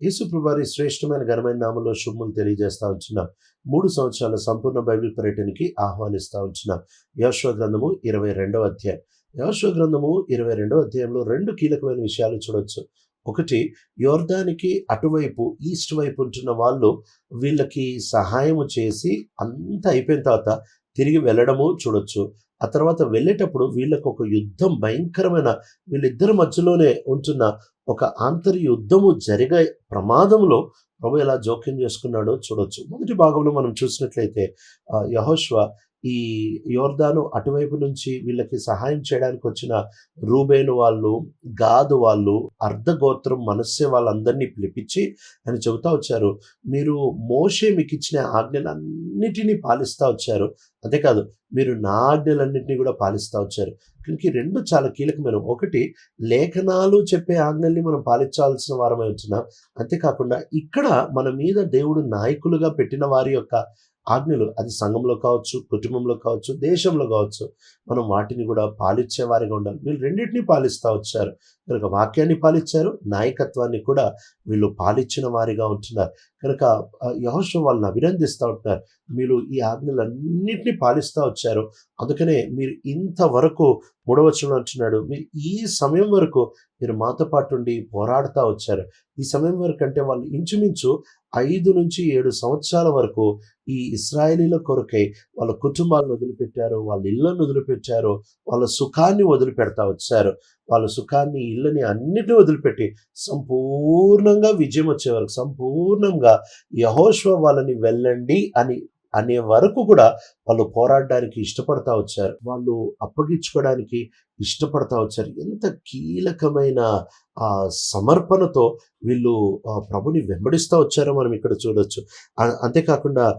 యేసుప్రభారి శ్రేష్టమైన ఘనమైన నామంలో శుభములు తెలియజేస్తా వచ్చిన మూడు సంవత్సరాల సంపూర్ణ బైబిల్ పర్యటనకి ఆహ్వానిస్తా వచ్చిన యోశ్వ గ్రంథము ఇరవై రెండవ అధ్యాయం. యోశ్వ గ్రంథము ఇరవై రెండవ అధ్యాయంలో రెండు కీలకమైన విషయాలు చూడొచ్చు. ఒకటి యోర్దానికి అటువైపు ఈస్ట్ వైపు ఉంటున్న వాళ్ళు వీళ్ళకి సహాయము చేసి అంత అయిపోయిన తర్వాత తిరిగి వెళ్ళడము చూడొచ్చు. ఆ తర్వాత వెళ్ళేటప్పుడు వీళ్ళకు ఒక యుద్ధం భయంకరమైన వీళ్ళిద్దరి మధ్యలోనే ఉంటున్న ఒక ఆంతర్య యుద్ధము జరిగే ప్రమాదంలో ప్రభు ఎలా జోక్యం చేసుకున్నాడో చూడొచ్చు. మొదటి భాగంలో మనం చూసినట్లయితే యహోష్వ ఈ యోర్దాను అటువైపు నుంచి వీళ్ళకి సహాయం చేయడానికి వచ్చిన రూబేను వాళ్ళు గాదు వాళ్ళు అర్ధగోత్రం మనస్సే వాళ్ళందరినీ పిలిపించి అని చెబుతా వచ్చారు. మీరు మోషే మీకు ఇచ్చిన ఆజ్ఞలన్నిటినీ పాలిస్తూ వచ్చారు. అంతేకాదు మీరు నా ఆజ్ఞలన్నింటినీ కూడా పాలిస్తూ వచ్చారు. దీనికి రెండు చాలా కీలకమైన ఒకటి లేఖనాలు చెప్పే ఆజ్ఞల్ని మనం పాలించాల్సిన వారమై వచ్చినాం అంతేకాకుండా ఇక్కడ మన మీద దేవుడు నాయకులుగా పెట్టిన వారి యొక్క ఆజ్ఞలు అది సంఘంలో కావచ్చు కుటుంబంలో కావచ్చు దేశంలో కావచ్చు మనం వాటిని కూడా పాలిచ్చేవారిగా ఉండాలి. వీళ్ళు రెండింటినీ పాలిస్తూ వచ్చారు. కనుక వాక్యాన్ని పాలించారు నాయకత్వాన్ని కూడా వీళ్ళు పాలించిన వారిగా ఉంటున్నారు. కనుక యహోషం వాళ్ళని అభినందిస్తూ ఉంటున్నారు. మీరు ఈ ఆజ్ఞలన్నింటినీ పాలిస్తూ వచ్చారు. అందుకనే మీరు ఇంతవరకు మూడవచనం అంటున్నాడు మీరు ఈ సమయం వరకు మీరు మాతో పాటు ఉండి పోరాడుతూ వచ్చారు. ఈ సమయం వరకు అంటే వాళ్ళు ఇంచుమించు ఐదు నుంచి ఏడు సంవత్సరాల వరకు ఈ ఇస్రాయేలీల కొరకై వాళ్ళ కుటుంబాలను వదిలిపెట్టారు వాళ్ళ ఇళ్ళను వదిలిపెట్టారు వాళ్ళ సుఖాన్ని వదిలిపెడతా వచ్చారు. వాళ్ళ సుఖాన్ని ఇళ్ళని అన్నిటిని వదిలిపెట్టి సంపూర్ణంగా విజయం వచ్చే వరకు సంపూర్ణంగా యహోష్వ వాళ్ళని వెళ్ళండి అని అనే వరకు కూడా వాళ్ళు పోరాడడానికి ఇష్టపడతా వచ్చారు. వాళ్ళు అప్పగించుకోవడానికి ఇష్టపడతా వచ్చారు. ఎంత కీలకమైన ఆ సమర్పణతో వీళ్ళు ప్రభుని వెంబడిస్తూ వచ్చారో మనం ఇక్కడ చూడొచ్చు. అంతేకాకుండా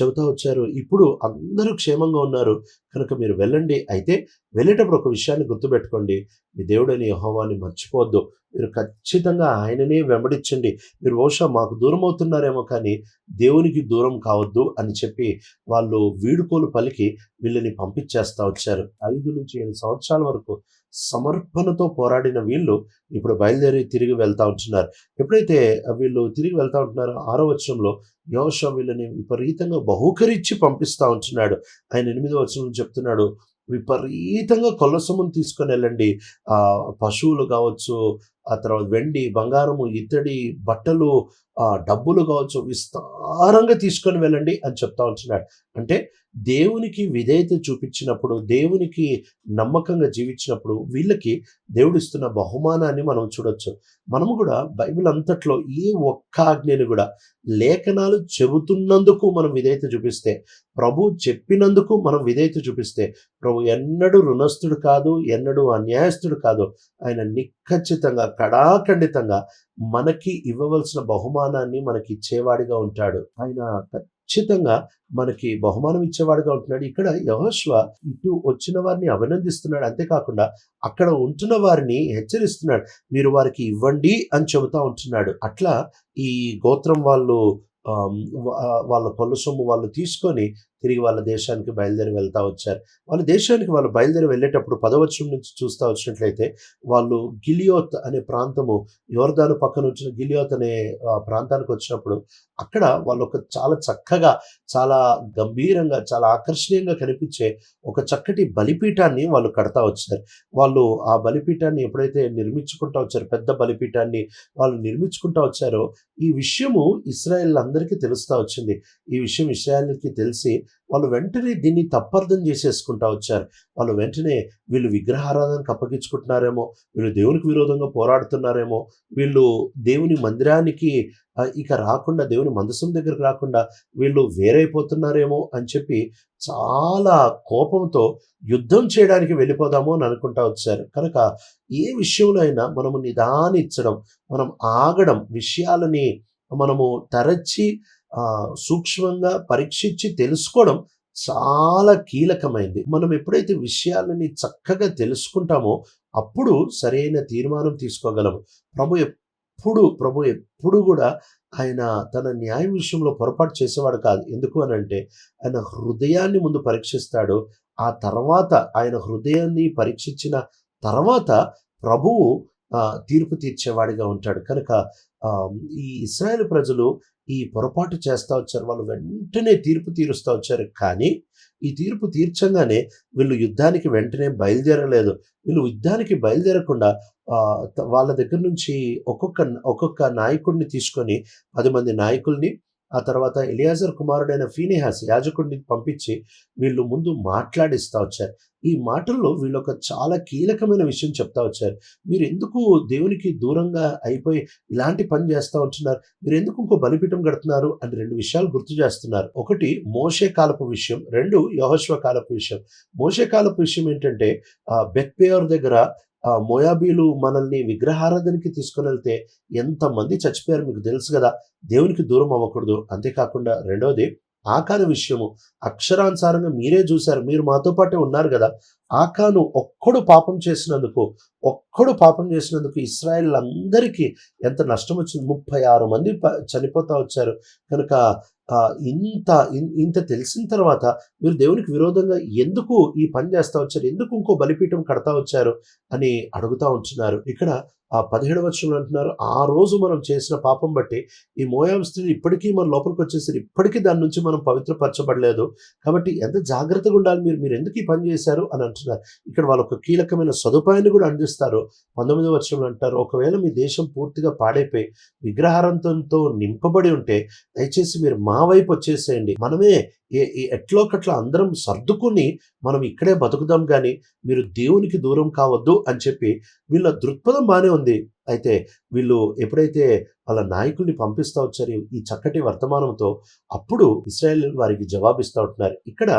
చెబుతూ వచ్చారు. ఇప్పుడు అందరూ క్షేమంగా ఉన్నారు. కనుక మీరు వెళ్ళండి. అయితే వెళ్ళేటప్పుడు ఒక విషయాన్ని గుర్తుపెట్టుకోండి. మీ దేవుడని యహోవాన్ని మర్చిపోవద్దు. మీరు ఖచ్చితంగా ఆయననే వెంబడించండి. మీరు బహుశా మాకు దూరం అవుతున్నారేమో కానీ దేవునికి దూరం కావద్దు అని చెప్పి వాళ్ళు వీడుకోలు పలికి వీళ్ళని పంపించేస్తా వచ్చారు. ఐదు నుంచి ఏడు సంవత్సరాల వరకు సమర్పణతో పోరాడిన వీళ్ళు ఇప్పుడు బయలుదేరి తిరిగి వెళ్తా ఉంటున్నారు. ఎప్పుడైతే వీళ్ళు తిరిగి వెళ్తా ఉంటున్నారో ఆరో వచనంలో యోష వీళ్ళని విపరీతంగా బహుకరించి పంపిస్తా ఉంటున్నాడు. ఆయన ఎనిమిదో వచనం చెప్తున్నాడు విపరీతంగా కొల్లసమును తీసుకొని వెళ్ళండి. ఆ పశువులు కావచ్చు ఆ తర్వాత వెండి బంగారము ఇత్తడి బట్టలు ఆ డబ్బులు కావచ్చు విస్తారంగా తీసుకొని వెళ్ళండి అని చెప్తా ఉంటున్నాడు. అంటే దేవునికి విధేయత చూపించినప్పుడు దేవునికి నమ్మకంగా జీవించినప్పుడు వీళ్ళకి దేవుడు ఇస్తున్న బహుమానాన్ని మనం చూడొచ్చు. మనము కూడా బైబిల్ అంతట్లో ఏ ఒక్క ఆజ్ఞని కూడా లేఖనాలు చెబుతున్నందుకు మనం విధేయత చూపిస్తే ప్రభు చెప్పినందుకు మనం విధేయత చూపిస్తే ప్రభు ఎన్నడూ రుణస్థుడు కాదు ఎన్నడూ అన్యాయస్తుడు కాదు. ఆయన నిఖచ్చితంగా కడాఖండితంగా మనకి ఇవ్వవలసిన బహుమానాన్ని మనకి ఇచ్చేవాడిగా ఉంటాడు. ఆయన ఖచ్చితంగా మనకి బహుమానం ఇచ్చేవాడిగా ఉంటున్నాడు. ఇక్కడ యహోశ్వ ఇటు వచ్చిన వారిని అభినందిస్తున్నాడు. అంతేకాకుండా అక్కడ ఉంటున్న వారిని హెచ్చరిస్తున్నాడు. మీరు వారికి ఇవ్వండి అని చెబుతా ఉంటున్నాడు. అట్లా ఈ గోత్రం వాళ్ళు వాళ్ళ పొల్ల సొమ్ము వాళ్ళు తీసుకొని తిరిగి వాళ్ళ దేశానికి బయలుదేరి వెళ్తా వచ్చారు. వాళ్ళ దేశానికి వాళ్ళు బయలుదేరి వెళ్ళేటప్పుడు పదవచనం నుంచి చూస్తూ వచ్చినట్లయితే వాళ్ళు గిలియోత్ అనే ప్రాంతము యోర్దాను పక్కన వచ్చిన గిలియోత్ అనే ప్రాంతానికి వచ్చినప్పుడు అక్కడ వాళ్ళు ఒక చాలా చక్కగా చాలా గంభీరంగా చాలా ఆకర్షణీయంగా కనిపించే ఒక చక్కటి బలిపీఠాన్ని వాళ్ళు కడతా వచ్చారు. వాళ్ళు ఆ బలిపీఠాన్ని ఎప్పుడైతే నిర్మించుకుంటా వచ్చారు పెద్ద బలిపీఠాన్ని వాళ్ళు నిర్మించుకుంటా వచ్చారో ఈ విషయము ఇస్రాయల్ అందరికీ తెలుస్తూ వచ్చింది. ఈ విషయం ఇస్రాయల్కి తెలిసి వాళ్ళు వెంటనే దీన్ని తప్పర్థం చేసేసుకుంటా వచ్చారు. వాళ్ళు వెంటనే వీళ్ళు విగ్రహారాధనకు అప్పగించుకుంటున్నారేమో వీళ్ళు దేవునికి విరోధంగా పోరాడుతున్నారేమో వీళ్ళు దేవుని మందిరానికి ఇక రాకుండా దేవుని మందసం దగ్గరకు రాకుండా వీళ్ళు వేరైపోతున్నారేమో అని చెప్పి చాలా కోపంతో యుద్ధం చేయడానికి వెళ్ళిపోదాము అని అనుకుంటా వచ్చారు. కనుక ఏ విషయంలో అయినా మనము నిదానించడం మనం ఆగడం విషయాలని మనము తరచి సూక్ష్మంగా పరీక్షించి తెలుసుకోవడం చాలా కీలకమైంది. మనం ఎప్పుడైతే విషయాలని చక్కగా తెలుసుకుంటామో అప్పుడు సరైన తీర్మానం తీసుకోగలము. ప్రభు ఎప్పుడు ప్రభు ఎప్పుడు కూడా ఆయన తన న్యాయం విషయంలో పొరపాటు చేసేవాడు కాదు. ఎందుకు అని అంటే ఆయన హృదయాన్ని ముందు పరీక్షిస్తాడు. ఆ తర్వాత ఆయన హృదయాన్ని పరీక్షించిన తర్వాత ప్రభువు తీర్పు తీర్చేవాడిగా ఉంటాడు. కనుక ఈ ఇస్రాయేల్ ప్రజలు ఈ పొరపాటు చేస్తా వచ్చారు. వాళ్ళు వెంటనే తీర్పు తీరుస్తా వచ్చారు. కానీ, ఈ తీర్పు తీర్చంగానే వీళ్ళు యుద్ధానికి వెంటనే బయలుదేరలేదు. వీళ్ళు యుద్ధానికి బయలుదేరకుండా వాళ్ళ దగ్గర నుంచి ఒక్కొక్క ఒక్కొక్క నాయకుడిని తీసుకొని పది మంది నాయకుల్ని, ఆ తర్వాత ఎలియాజర్ కుమారుడైన ఫీనిహాస్ యాజకుడిని పంపించి వీళ్ళు ముందు మాట్లాడిస్తా వచ్చారు. ఈ మాటల్లో వీళ్ళొక చాలా కీలకమైన విషయం చెప్తా వచ్చారు. మీరెందుకు దేవునికి దూరంగా అయిపోయి ఇలాంటి పని చేస్తూ ఉంటున్నారు? మీరెందుకు ఇంకో బలిపీఠం కడుతున్నారు? అని రెండు విషయాలు గుర్తు చేస్తున్నారు. ఒకటి మోషే కాలపు విషయం. రెండు యహోశ్వ కాలపు విషయం. మోషే కాలపు విషయం ఏంటంటే బెత్పేయర్ దగ్గర మోయాబీలు మనల్ని విగ్రహారాధనకి తీసుకొనెళ్తే ఎంతమంది చచ్చిపోయారు మీకు తెలుసు కదా దేవునికి దూరం అవ్వకూడదు. అంతేకాకుండా రెండోది ఆకాను విషయము. అక్షరానుసారంగా మీరే చూశారు మీరు మాతో పాటే ఉన్నారు కదా ఆకాను ఒక్కడు పాపం చేసినందుకు, ఒక్కడు పాపం చేసినందుకు ఇశ్రాయేలీయులందరికీ ఎంత నష్టం వచ్చింది ముప్పై ఆరు మంది ప చనిపోతా వచ్చారు. కనుక ఇంత ఇంత తెలిసిన తర్వాత మీరు దేవునికి విరోధంగా ఎందుకు ఈ పని చేస్తా వచ్చారు? ఎందుకు ఇంకో బలిపీఠం కడతా వచ్చారు? అని అడుగుతా ఉంటున్నారు. ఇక్కడ ఆ పదిహేడు వచ్చంలో అంటున్నారు, ఆ రోజు మనం చేసిన పాపం బట్టి ఈ మోయాబు స్త్రీలు ఇప్పటికీ మన లోపలికి లోపలికొచ్చేసారు. ఇప్పటికీ దాని నుంచి మనం పవిత్రపరచబడలేదు. కాబట్టి ఎంత జాగ్రత్తగా ఉండాలి మీరు. మీరెందుకు ఈ పని చేశారు? అని అంటున్నారు. ఇక్కడ వాళ్ళొక కీలకమైన సదుపాయాన్ని కూడా అందిస్తారు. 19వ వర్షంలో అంటారు, ఒకవేళ మీ దేశం పూర్తిగా పాడైపోయి విగ్రహారంతంతో నింపబడి ఉంటే దయచేసి మీరు మా వైపు వచ్చేసేయండి. మనమే ఎ ఎట్లో ఎట్లోకట్లా అందరం సర్దుకుని మనం ఇక్కడే బతుకుదాం కానీ మీరు దేవునికి దూరం కావద్దు అని చెప్పి వీళ్ళ దృక్పథం బానే ఉంది. des అయితే వీళ్ళు ఎప్పుడైతే వాళ్ళ నాయకుల్ని పంపిస్తా వచ్చారు ఈ చక్కటి వర్తమానంతో అప్పుడు ఇశ్రాయేలీయులు వారికి జవాబిస్తూ ఉంటున్నారు. ఇక్కడ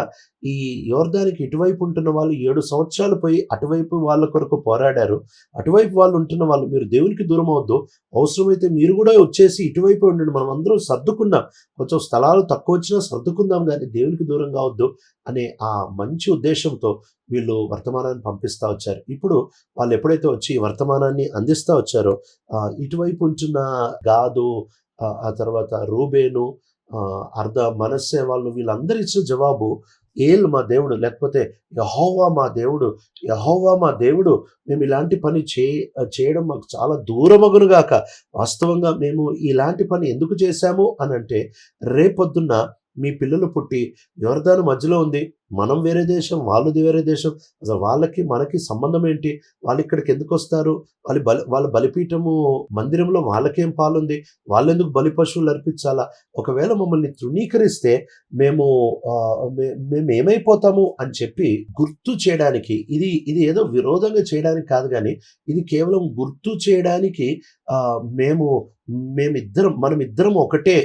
ఈ యోర్దానికి ఇటువైపు ఉంటున్న వాళ్ళు ఏడు సంవత్సరాలు పోయి అటువైపు వాళ్ళ కొరకు పోరాడారు. అటువైపు వాళ్ళు ఉంటున్న వాళ్ళు మీరు దేవునికి దూరం అవద్దు అవసరమైతే మీరు కూడా వచ్చేసి ఇటువైపు ఉండండి. మనం అందరం సర్దుకుందాం. కొంచెం స్థలాలు తక్కువ వచ్చినా సర్దుకుందాం కానీ దేవునికి దూరం కావద్దు అనే ఆ మంచి ఉద్దేశంతో వీళ్ళు వర్తమానాన్ని పంపిస్తా వచ్చారు. ఇప్పుడు వాళ్ళు ఎప్పుడైతే వచ్చి వర్తమానాన్ని అందిస్తా వచ్చారు ఆహ్, ఇటువైపు ఉంటున్న గాదు ఆ తర్వాత రూబేను అర్ధ మనస్సే వాళ్ళు వీళ్ళందరూ ఇచ్చిన జవాబు ఏల్ మా దేవుడు లేకపోతే యహోవా మా దేవుడు, యహోవా మా దేవుడు మేము ఇలాంటి పని చే చేయడం మాకు చాలా దూరమగునుగాక వాస్తవంగా మేము ఇలాంటి పని ఎందుకు చేశాము అని అంటే రేపొద్దున్న మీ పిల్లలు పుట్టి యోర్దాను మధ్యలో ఉంది. మనం వేరే దేశం, వాళ్ళది వేరే దేశం. అసలు వాళ్ళకి మనకి సంబంధం ఏంటి? వాళ్ళు ఇక్కడికి ఎందుకు వస్తారు వాళ్ళ బలి వాళ్ళ బలిపీఠము మందిరంలో వాళ్ళకేం పాలుంది? వాళ్ళెందుకు బలి పశువులు అర్పించాలా? ఒకవేళ మమ్మల్ని తృణీకరిస్తే మేము మేము ఏమైపోతాము అని చెప్పి గుర్తు చేయడానికి ఇది ఇది ఏదో విరోధంగా చేయడానికి కాదు కానీ ఇది కేవలం గుర్తు చేయడానికి మేము మేమిద్దరం మనమిద్దరం ఒకటే.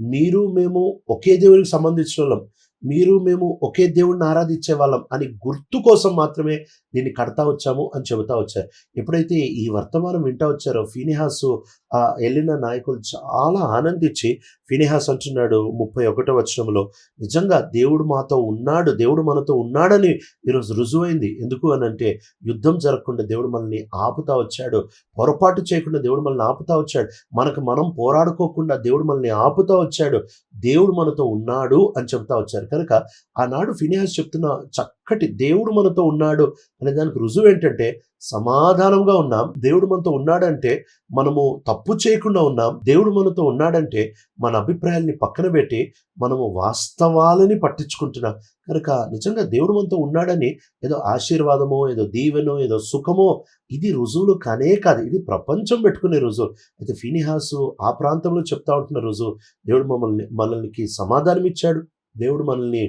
మీరు మేము ఒకే దేవునికి సంబంధించినోళ్ళం. మీరు మేము ఒకే దేవుడిని ఆరాధించేవాళ్ళం అని గుర్తు కోసం మాత్రమే దీన్ని కడతా వచ్చాము అని చెబుతా వచ్చారు. ఎప్పుడైతే ఈ వర్తమానం వింటా వచ్చారో ఫినిహాసు ఆ వెళ్ళిన నాయకులు చాలా ఆనందించి ఫినిహాస్ అంటున్నాడు 31వ వచనంలో నిజంగా దేవుడు మాతో ఉన్నాడు. దేవుడు మనతో ఉన్నాడని ఈరోజు రుజువైంది. ఎందుకు అని అంటే యుద్ధం జరగకుండా దేవుడు మనల్ని ఆపుతా వచ్చాడు. పొరపాటు చేయకుండా దేవుడు మనల్ని ఆపుతా వచ్చాడు. మనకు మనం పోరాడుకోకుండా దేవుడు మనల్ని ఆపుతా వచ్చాడు. దేవుడు మనతో ఉన్నాడు అని చెబుతా వచ్చారు. కనుక ఆనాడు ఫినియాస్ చెప్తున్న చక్కటి దేవుడు మనతో ఉన్నాడు అనే దానికి రుజువు ఏంటంటే సమాధానంగా ఉన్నాం. దేవుడు మనతో ఉన్నాడంటే మనము తప్పు చేయకుండా ఉన్నాం. దేవుడు మనతో ఉన్నాడంటే మన అభిప్రాయాల్ని పక్కన పెట్టి మనము వాస్తవాలని పట్టించుకుంటున్నాం. కనుక నిజంగా దేవుడు మనతో ఉన్నాడని ఏదో ఆశీర్వాదమో, ఏదో దీవెనో, ఏదో సుఖమో ఇది రుజువులు కానే కాదు. ఇది ప్రపంచం పెట్టుకునే రుజువు. అయితే ఫినిహాసు ఆ ప్రాంతంలో చెప్తా ఉంటున్న రుజువు దేవుడు మమ్మల్ని మనల్ని సమాధానం ఇచ్చాడు. దేవుడు మనల్ని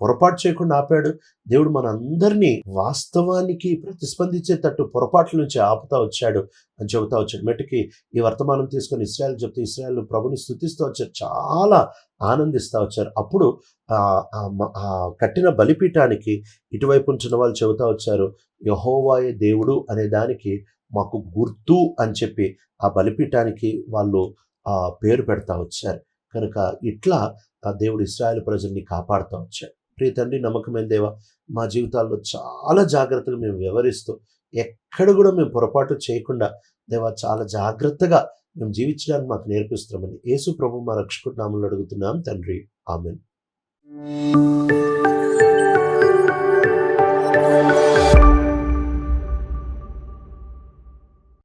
పొరపాటు చేయకుండా ఆపాడు. దేవుడు మనందరినీ వాస్తవానికి ప్రతిస్పందించేటట్టు పొరపాట్ల నుంచి ఆపుతా వచ్చాడు అని చెబుతా వచ్చాడు. మట్టుకి ఈ వర్తమానం తీసుకొని ఇస్రాయల్ చెప్తే ఇస్రాయల్ ప్రభుని స్థుతిస్తూ వచ్చారు. చాలా ఆనందిస్తూ వచ్చారు. అప్పుడు కట్టిన బలిపీఠానికి ఇటువైపు ఉంటున్న వాళ్ళు చెబుతా వచ్చారు. యహోవాయే దేవుడు అనే దానికి మాకు గుర్తు అని చెప్పి ఆ బలిపీఠానికి వాళ్ళు పేరు పెడతా వచ్చారు. కనుక ఇట్లా ఆ దేవుడు ఇస్రాయల్ ప్రజల్ని కాపాడుతూ వచ్చాడు. ప్రియ తండ్రి నమ్మకమైన దేవా మా జీవితాల్లో చాలా జాగ్రత్తగా మేము వ్యవహరిస్తూ ఎక్కడ కూడా మేము పొరపాటు చేయకుండా దేవా చాలా జాగ్రత్తగా మేము జీవించడానికి మాకు నేర్పిస్తున్నామని యేసు ప్రభు మా రక్షకుడు నామలు అడుగుతున్నాం తండ్రి. ఆమేన్.